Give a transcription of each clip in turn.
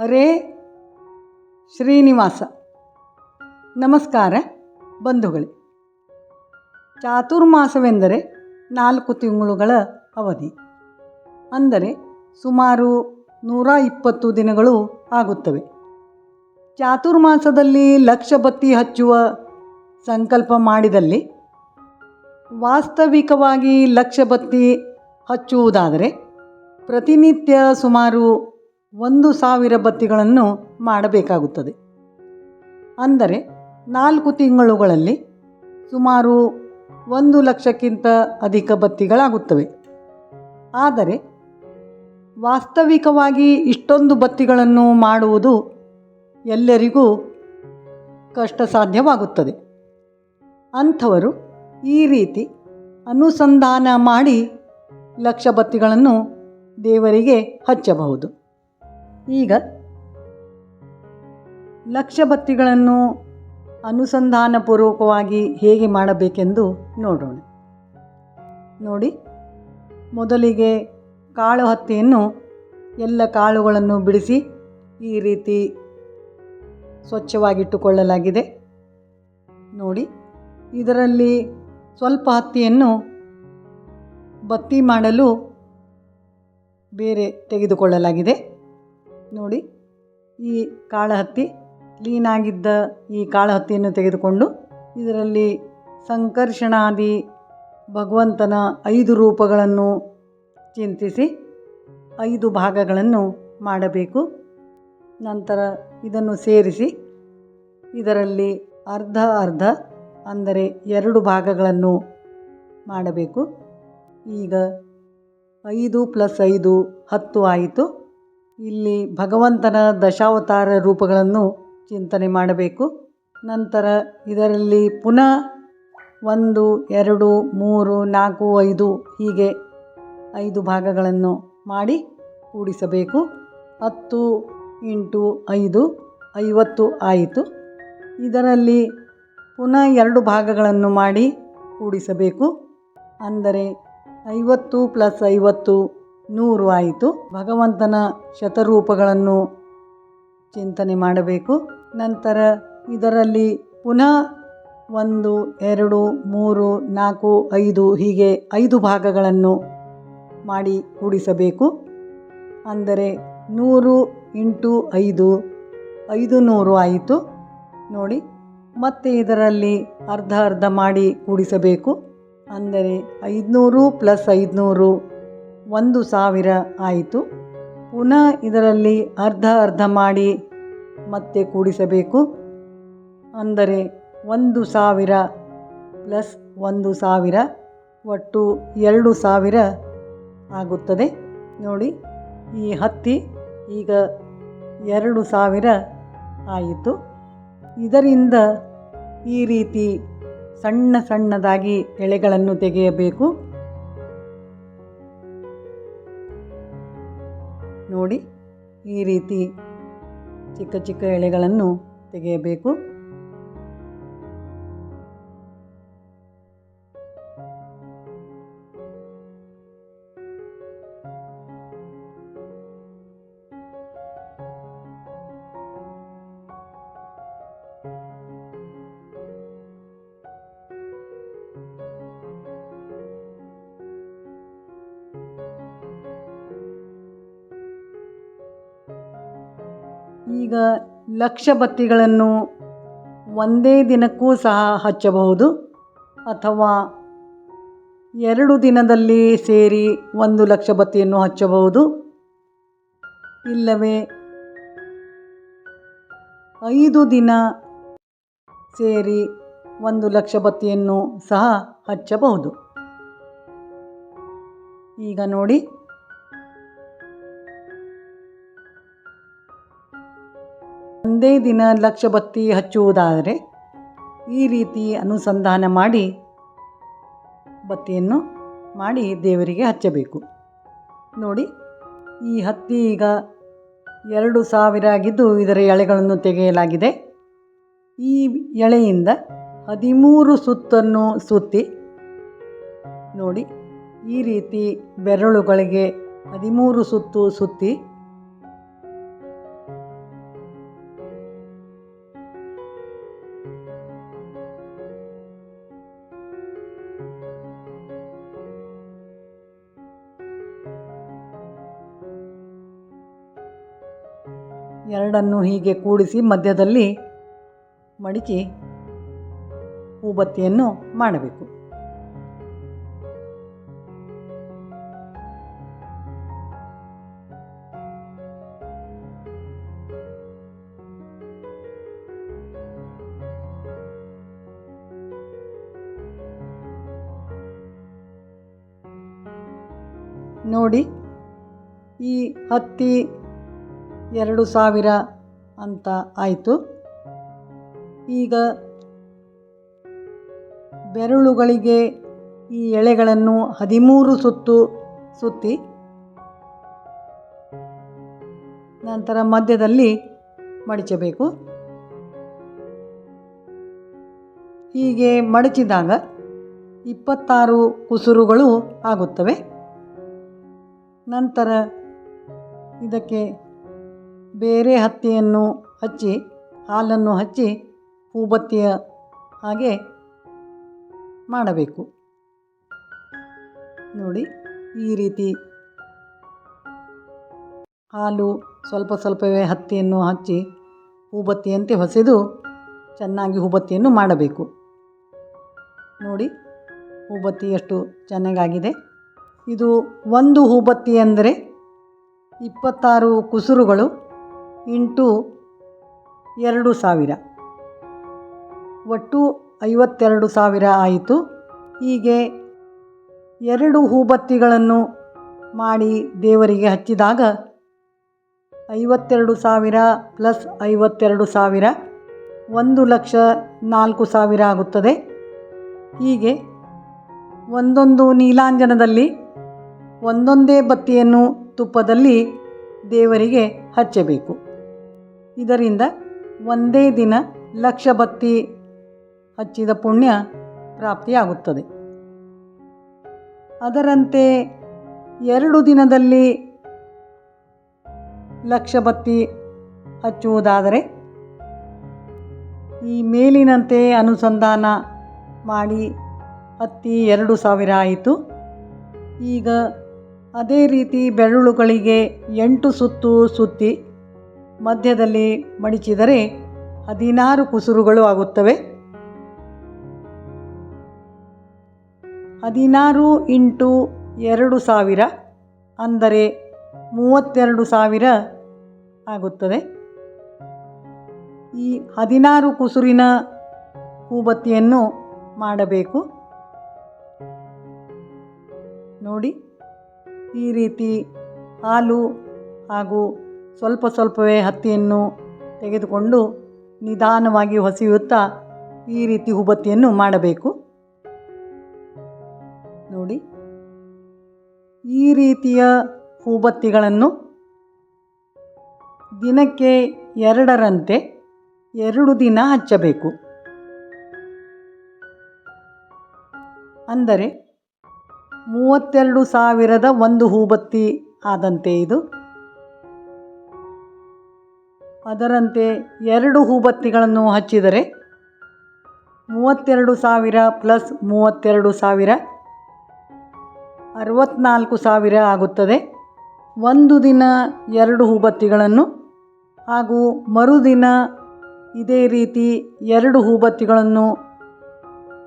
ಹರೇ ಶ್ರೀನಿವಾಸ. ನಮಸ್ಕಾರ ಬಂಧುಗಳೇ. ಚಾತುರ್ಮಾಸವೆಂದರೆ ನಾಲ್ಕು ತಿಂಗಳುಗಳ ಅವಧಿ. ಅಂದರೆ ಸುಮಾರು ನೂರ ಇಪ್ಪತ್ತು ದಿನಗಳು ಆಗುತ್ತವೆ. ಚಾತುರ್ಮಾಸದಲ್ಲಿ ಲಕ್ಷ ಬತ್ತಿ ಹಚ್ಚುವ ಸಂಕಲ್ಪ ಮಾಡಿದಲ್ಲಿ ವಾಸ್ತವಿಕವಾಗಿ ಲಕ್ಷ ಬತ್ತಿ ಹಚ್ಚುವುದಾದರೆ ಪ್ರತಿನಿತ್ಯ ಸುಮಾರು ಒಂದು ಸಾವಿರ ಬತ್ತಿಗಳನ್ನು ಮಾಡಬೇಕಾಗುತ್ತದೆ. ಅಂದರೆ ನಾಲ್ಕು ತಿಂಗಳುಗಳಲ್ಲಿ ಸುಮಾರು ಒಂದು ಲಕ್ಷಕ್ಕಿಂತ ಅಧಿಕ ಬತ್ತಿಗಳಾಗುತ್ತವೆ. ಆದರೆ ವಾಸ್ತವಿಕವಾಗಿ ಇಷ್ಟೊಂದು ಬತ್ತಿಗಳನ್ನು ಮಾಡುವುದು ಎಲ್ಲರಿಗೂ ಕಷ್ಟ ಸಾಧ್ಯವಾಗುತ್ತದೆ ಅಂಥವರು ಈ ರೀತಿ ಅನುಸಂಧಾನ ಮಾಡಿ ಲಕ್ಷ ಬತ್ತಿಗಳನ್ನು ದೇವರಿಗೆ ಹಚ್ಚಬಹುದು. ಈಗ ಲಕ್ಷ ಬತ್ತಿಗಳನ್ನು ಅನುಸಂಧಾನಪೂರ್ವಕವಾಗಿ ಹೇಗೆ ಮಾಡಬೇಕೆಂದು ನೋಡೋಣ. ನೋಡಿ, ಮೊದಲಿಗೆ ಕಾಳು ಹತ್ತಿಯನ್ನು ಎಲ್ಲ ಕಾಳುಗಳನ್ನು ಬಿಡಿಸಿ ಈ ರೀತಿ ಸ್ವಚ್ಛವಾಗಿಟ್ಟುಕೊಳ್ಳಲಾಗಿದೆ. ನೋಡಿ, ಇದರಲ್ಲಿ ಸ್ವಲ್ಪ ಹತ್ತಿಯನ್ನು ಬತ್ತಿ ಮಾಡಲು ಬೇರೆ ತೆಗೆದುಕೊಳ್ಳಲಾಗಿದೆ. ನೋಡಿ, ಈ ಕಾಳಹತ್ತಿ ಕ್ಲೀನಾಗಿದ್ದ ಈ ಕಾಳಹತ್ತಿಯನ್ನು ತೆಗೆದುಕೊಂಡು ಇದರಲ್ಲಿ ಸಂಕರ್ಷಣಾದಿ ಭಗವಂತನ ಐದು ರೂಪಗಳನ್ನು ಚಿಂತಿಸಿ ಐದು ಭಾಗಗಳನ್ನು ಮಾಡಬೇಕು. ನಂತರ ಇದನ್ನು ಸೇರಿಸಿ ಇದರಲ್ಲಿ ಅರ್ಧ ಅರ್ಧ, ಅಂದರೆ ಎರಡು ಭಾಗಗಳನ್ನು ಮಾಡಬೇಕು. ಈಗ ಐದು ಪ್ಲಸ್ ಐದು ಹತ್ತು ಆಯಿತು. ಇಲ್ಲಿ ಭಗವಂತನ ದಶಾವತಾರ ರೂಪಗಳನ್ನು ಚಿಂತನೆ ಮಾಡಬೇಕು. ನಂತರ ಇದರಲ್ಲಿ ಪುನಃ ಒಂದು, ಎರಡು, ಮೂರು, ನಾಲ್ಕು, ಐದು ಹೀಗೆ ಐದು ಭಾಗಗಳನ್ನು ಮಾಡಿ ಕೂಡಿಸಬೇಕು. ಹತ್ತು ಇಂಟು ಐದು, ಐವತ್ತು ಆಯಿತು. ಇದರಲ್ಲಿ ಪುನಃ ಎರಡು ಭಾಗಗಳನ್ನು ಮಾಡಿ ಕೂಡಿಸಬೇಕು. ಅಂದರೆ ಐವತ್ತು ಪ್ಲಸ್ ಐವತ್ತು ನೂರು ಆಯಿತು. ಭಗವಂತನ ಶತರೂಪಗಳನ್ನು ಚಿಂತನೆ ಮಾಡಬೇಕು. ನಂತರ ಇದರಲ್ಲಿ ಪುನಃ ಒಂದು, ಎರಡು, ಮೂರು, ನಾಲ್ಕು, ಐದು, ಹೀಗೆ ಐದು ಭಾಗಗಳನ್ನು ಮಾಡಿ ಕೂಡಿಸಬೇಕು. ಅಂದರೆ ನೂರು ಇಂಟು ಐದು ಐದು ನೂರು ಆಯಿತು. ನೋಡಿ, ಮತ್ತೆ ಇದರಲ್ಲಿ ಅರ್ಧ ಅರ್ಧ ಮಾಡಿ ಕೂಡಿಸಬೇಕು. ಅಂದರೆ ಐದುನೂರು ಪ್ಲಸ್ ಐದುನೂರು ಒಂದು ಸಾವಿರ ಆಯಿತು. ಪುನಃ ಇದರಲ್ಲಿ ಅರ್ಧ ಅರ್ಧ ಮಾಡಿ ಮತ್ತೆ ಕೂಡಿಸಬೇಕು. ಅಂದರೆ ಒಂದು ಸಾವಿರ ಪ್ಲಸ್ ಒಂದು ಸಾವಿರ ಒಟ್ಟು ಎರಡು ಸಾವಿರ ಆಗುತ್ತದೆ. ನೋಡಿ, ಈ ಹತ್ತಿ ಈಗ ಎರಡು ಸಾವಿರ ಆಯಿತು. ಇದರಿಂದ ಈ ರೀತಿ ಸಣ್ಣ ಸಣ್ಣದಾಗಿ ಎಳೆಗಳನ್ನು ತೆಗೆಯಬೇಕು. ನೋಡಿ ಈ ರೀತಿ ಚಿಕ್ಕ ಚಿಕ್ಕ ಎಳೆಗಳನ್ನು ತೆಗೆಯಬೇಕು. ಈಗ ಲಕ್ಷ ಬತ್ತಿಗಳನ್ನು ಒಂದೇ ದಿನಕ್ಕೂ ಸಹ ಹಚ್ಚಬಹುದು ಅಥವಾ ಎರಡು ದಿನದಲ್ಲಿ ಸೇರಿ ಒಂದು ಲಕ್ಷ ಬತ್ತಿಯನ್ನು ಹಚ್ಚಬಹುದು. ಇಲ್ಲವೇ ಐದು ದಿನ ಸೇರಿ ಒಂದು ಲಕ್ಷ ಬತ್ತಿಯನ್ನು ಸಹ ಹಚ್ಚಬಹುದು. ಈಗ ನೋಡಿ. ಒಂದೇ ದಿನ ಲಕ್ಷ ಬತ್ತಿ ಹಚ್ಚುವುದಾದರೆ ಈ ರೀತಿ ಅನುಸಂಧಾನ ಮಾಡಿ ಬತ್ತಿಯನ್ನು ಮಾಡಿ ದೇವರಿಗೆ ಹಚ್ಚಬೇಕು. ನೋಡಿ, ಈ ಹತ್ತಿ ಈಗ ಎರಡು ಸಾವಿರ ಆಗಿದ್ದು ಇದರ ಎಳೆಗಳನ್ನು ತೆಗೆಯಲಾಗಿದೆ. ಈ ಎಳೆಯಿಂದ ಹದಿಮೂರು ಸುತ್ತನ್ನು ಸುತ್ತಿ, ನೋಡಿ, ಈ ರೀತಿ ಬೆರಳುಗಳಿಗೆ ಹದಿಮೂರು ಸುತ್ತು ಸುತ್ತಿ ಎರಡನ್ನು ಹೀಗೆ ಕೂಡಿಸಿ ಮಧ್ಯದಲ್ಲಿ ಮಡಿಚಿ ಹೂಬತ್ತಿಯನ್ನು ಮಾಡಬೇಕು. ನೋಡಿ ಈ ಹತ್ತಿ ಎರಡು ಸಾವಿರ ಅಂತ ಆಯಿತು. ಈಗ ಬೆರಳುಗಳಿಗೆ ಈ ಎಳೆಗಳನ್ನು ಹದಿಮೂರು ಸುತ್ತು ಸುತ್ತಿ, ನಂತರ ಮಧ್ಯದಲ್ಲಿ ಮಡಚಬೇಕು. ಹೀಗೆ ಮಡಚಿದಾಗ ಇಪ್ಪತ್ತಾರು ಕುಸುರುಗಳು ಆಗುತ್ತವೆ. ನಂತರ ಇದಕ್ಕೆ ಬೇರೆ ಹತ್ತಿಯನ್ನು ಹಚ್ಚಿ, ಹಾಲನ್ನು ಹಚ್ಚಿ ಹೂಬತ್ತಿಯ ಹಾಗೆ ಮಾಡಬೇಕು. ನೋಡಿ, ಈ ರೀತಿ ಹಾಲು ಸ್ವಲ್ಪ ಸ್ವಲ್ಪವೇ ಹತ್ತಿಯನ್ನು ಹಚ್ಚಿ ಹೂಬತ್ತಿಯಂತೆ ಹೊಸೆದು ಚೆನ್ನಾಗಿ ಹೂಬತ್ತಿಯನ್ನು ಮಾಡಬೇಕು. ನೋಡಿ ಹೂಬತ್ತಿ ಎಷ್ಟು ಚೆನ್ನಾಗಾಗಿದೆ. ಇದು ಒಂದು ಹೂಬತ್ತಿ ಅಂದರೆ ಇಪ್ಪತ್ತಾರು ಕುಸುರುಗಳು ಇಂಟು ಎರಡು ಸಾವಿರ. ಒಟ್ಟು ಐವತ್ತೆರಡು ಸಾವಿರ ಆಯಿತು. ಹೀಗೆ ಎರಡು ಹೂಬತ್ತಿಗಳನ್ನು ಮಾಡಿ ದೇವರಿಗೆ ಹಚ್ಚಿದಾಗ ಐವತ್ತೆರಡು ಸಾವಿರ ಪ್ಲಸ್ ಐವತ್ತೆರಡು ಸಾವಿರ ಒಂದು ಲಕ್ಷ ನಾಲ್ಕು ಸಾವಿರ ಆಗುತ್ತದೆ. ಹೀಗೆ ಒಂದೊಂದು ನೀಲಾಂಜನದಲ್ಲಿ ಒಂದೊಂದೇ ಬತ್ತಿಯನ್ನು ತುಪ್ಪದಲ್ಲಿ ದೇವರಿಗೆ ಹಚ್ಚಬೇಕು. ಇದರಿಂದ ಒಂದೇ ದಿನ ಲಕ್ಷ ಬತ್ತಿ ಹಚ್ಚಿದ ಪುಣ್ಯ ಪ್ರಾಪ್ತಿಯಾಗುತ್ತದೆ. ಅದರಂತೆ ಎರಡು ದಿನದಲ್ಲಿ ಲಕ್ಷ ಬತ್ತಿ ಹಚ್ಚುವುದಾದರೆ ಈ ಮೇಲಿನಂತೆ ಅನುಸಂಧಾನ ಮಾಡಿ ಹತ್ತಿ ಎರಡು ಸಾವಿರ ಆಯಿತು. ಈಗ ಅದೇ ರೀತಿ ಬೆರಳುಗಳಿಗೆ ಎಂಟು ಸುತ್ತು ಸುತ್ತಿ ಮಧ್ಯದಲ್ಲಿ ಮಡಿಚಿದರೆ ಹದಿನಾರು ಕುಸುರುಗಳು ಆಗುತ್ತವೆ. ಹದಿನಾರು ಇಂಟು ಎರಡು ಸಾವಿರ ಅಂದರೆ ಮೂವತ್ತೆರಡು ಸಾವಿರ ಆಗುತ್ತದೆ. ಈ ಹದಿನಾರು ಕುಸುರಿನ ಹೂಬತ್ತಿಯನ್ನು ಮಾಡಬೇಕು. ನೋಡಿ, ಈ ರೀತಿ ಹಾಲು ಹಾಗೂ ಸ್ವಲ್ಪ ಸ್ವಲ್ಪವೇ ಹತ್ತಿಯನ್ನು ತೆಗೆದುಕೊಂಡು ನಿಧಾನವಾಗಿ ಹೊಸೆಯುತ್ತಾ ಈ ರೀತಿ ಹೂಬತ್ತಿಯನ್ನು ಮಾಡಬೇಕು. ನೋಡಿ. ಈ ರೀತಿಯ ಹೂಬತ್ತಿಗಳನ್ನು ದಿನಕ್ಕೆ ಎರಡರಂತೆ ಎರಡು ದಿನ ಹಚ್ಚಬೇಕು. ಅಂದರೆ ಮೂವತ್ತೆರಡು ಸಾವಿರದ ಒಂದು ಹೂಬತ್ತಿ ಆದಂತೆ ಇದು. ಅದರಂತೆ ಎರಡು ಹೂಬತ್ತಿಗಳನ್ನು ಹಚ್ಚಿದರೆ ಮೂವತ್ತೆರಡು ಸಾವಿರ ಪ್ಲಸ್ ಮೂವತ್ತೆರಡು ಸಾವಿರ ಅರವತ್ನಾಲ್ಕು ಸಾವಿರ ಆಗುತ್ತದೆ. ಒಂದು ದಿನ ಎರಡು ಹೂಬತ್ತಿಗಳನ್ನು ಹಾಗೂ ಮರುದಿನ ಇದೇ ರೀತಿ ಎರಡು ಹೂಬತ್ತಿಗಳನ್ನು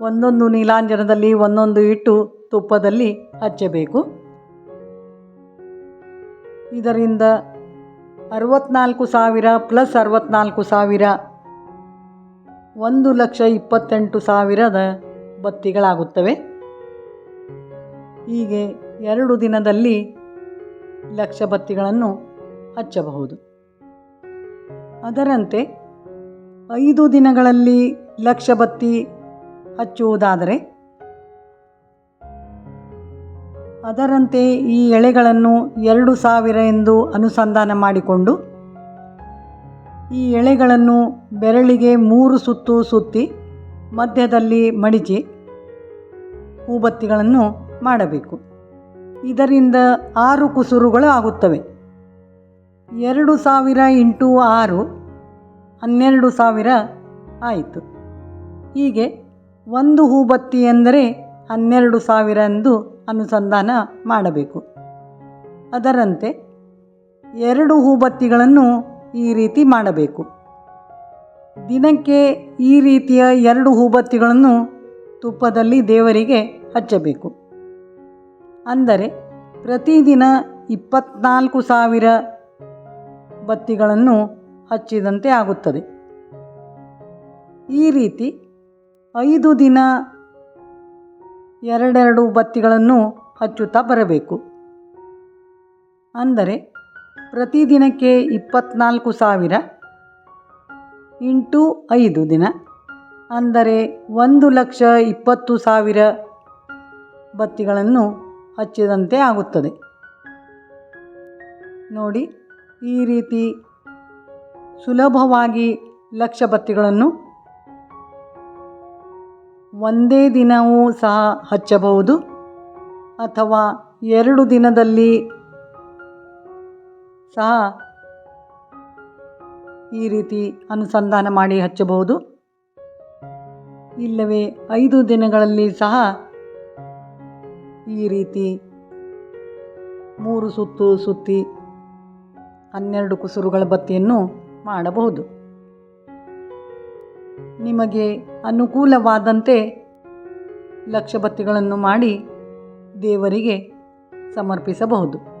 ಒಂದೊಂದು ನೀಲಾಂಜನದಲ್ಲಿ, ಒಂದೊಂದು ಇಟ್ಟು ತುಪ್ಪದಲ್ಲಿ ಹಚ್ಚಬೇಕು. ಇದರಿಂದ ಅರವತ್ನಾಲ್ಕು ಸಾವಿರ ಪ್ಲಸ್ ಅರವತ್ನಾಲ್ಕು ಸಾವಿರ. ಒಂದು ಲಕ್ಷ ಇಪ್ಪತ್ತೆಂಟು ಸಾವಿರದ ಬತ್ತಿಗಳಾಗುತ್ತವೆ. ಹೀಗೆ ಎರಡು ದಿನದಲ್ಲಿ ಲಕ್ಷ ಬತ್ತಿಗಳನ್ನು ಹಚ್ಚಬಹುದು. ಅದರಂತೆ ಐದು ದಿನಗಳಲ್ಲಿ ಲಕ್ಷ ಬತ್ತಿ ಹಚ್ಚುವುದಾದರೆ ಅದರಂತೆ ಈ ಎಳೆಗಳನ್ನು ಎರಡು ಸಾವಿರ ಎಂದು ಅನುಸಂಧಾನ ಮಾಡಿಕೊಂಡು, ಈ ಎಳೆಗಳನ್ನು ಬೆರಳಿಗೆ ಮೂರು ಸುತ್ತು ಸುತ್ತಿ, ಮಧ್ಯದಲ್ಲಿ ಮಡಿಚಿ ಹೂಬತ್ತಿಗಳನ್ನು ಮಾಡಬೇಕು. ಇದರಿಂದ ಆರು ಕುಸುರುಗಳು ಆಗುತ್ತವೆ. ಎರಡು ಸಾವಿರ ಇಂಟು ಆರು, ಹನ್ನೆರಡು ಸಾವಿರ ಆಯಿತು. ಹೀಗೆ ಒಂದು ಹೂಬತ್ತಿ ಎಂದರೆ ಹನ್ನೆರಡು ಸಾವಿರ ಎಂದು ಅನುಸಂಧಾನ ಮಾಡಬೇಕು. ಅದರಂತೆ ಎರಡು ಹೂಬತ್ತಿಗಳನ್ನು ಈ ರೀತಿ ಮಾಡಬೇಕು. ದಿನಕ್ಕೆ ಈ ರೀತಿಯ ಎರಡು ಹೂಬತ್ತಿಗಳನ್ನು ತುಪ್ಪದಲ್ಲಿ ದೇವರಿಗೆ ಹಚ್ಚಬೇಕು. ಅಂದರೆ ಪ್ರತಿದಿನ ಇಪ್ಪತ್ನಾಲ್ಕು ಸಾವಿರ ಬತ್ತಿಗಳನ್ನು ಹಚ್ಚಿದಂತೆ ಆಗುತ್ತದೆ. ಈ ರೀತಿ ಐದು ದಿನ ಎರಡೆರಡು ಬತ್ತಿಗಳನ್ನು ಹಚ್ಚುತ್ತಾ ಬರಬೇಕು. ಅಂದರೆ ಪ್ರತಿದಿನಕ್ಕೆ ಇಪ್ಪತ್ನಾಲ್ಕು ಸಾವಿರ ಇಂಟು ಐದು ದಿನ, ಅಂದರೆ ಒಂದು ಲಕ್ಷ ಇಪ್ಪತ್ತು ಸಾವಿರ ಬತ್ತಿಗಳನ್ನು ಹಚ್ಚಿದಂತೆ ಆಗುತ್ತದೆ. ನೋಡಿ, ಈ ರೀತಿ ಸುಲಭವಾಗಿ ಲಕ್ಷ ಬತ್ತಿಗಳನ್ನು ಒಂದೇ ದಿನವೂ ಸಹ ಹಚ್ಚಬಹುದು. ಅಥವಾ ಎರಡು ದಿನದಲ್ಲಿ ಸಹ ಈ ರೀತಿ ಅನುಸಂಧಾನ ಮಾಡಿ ಹಚ್ಚಬಹುದು. ಇಲ್ಲವೇ ಐದು ದಿನಗಳಲ್ಲಿ ಸಹ ಈ ರೀತಿ ಮೂರು ಸುತ್ತು ಸುತ್ತಿ ಹನ್ನೆರಡು ಕುಸುರುಗಳ ಬತ್ತಿಯನ್ನು ಮಾಡಬಹುದು. ನಿಮಗೆ ಅನುಕೂಲವಾದಂತೆ ಲಕ್ಷ ಬತ್ತಿಗಳನ್ನು ಮಾಡಿ ದೇವರಿಗೆ ಸಮರ್ಪಿಸಬಹುದು.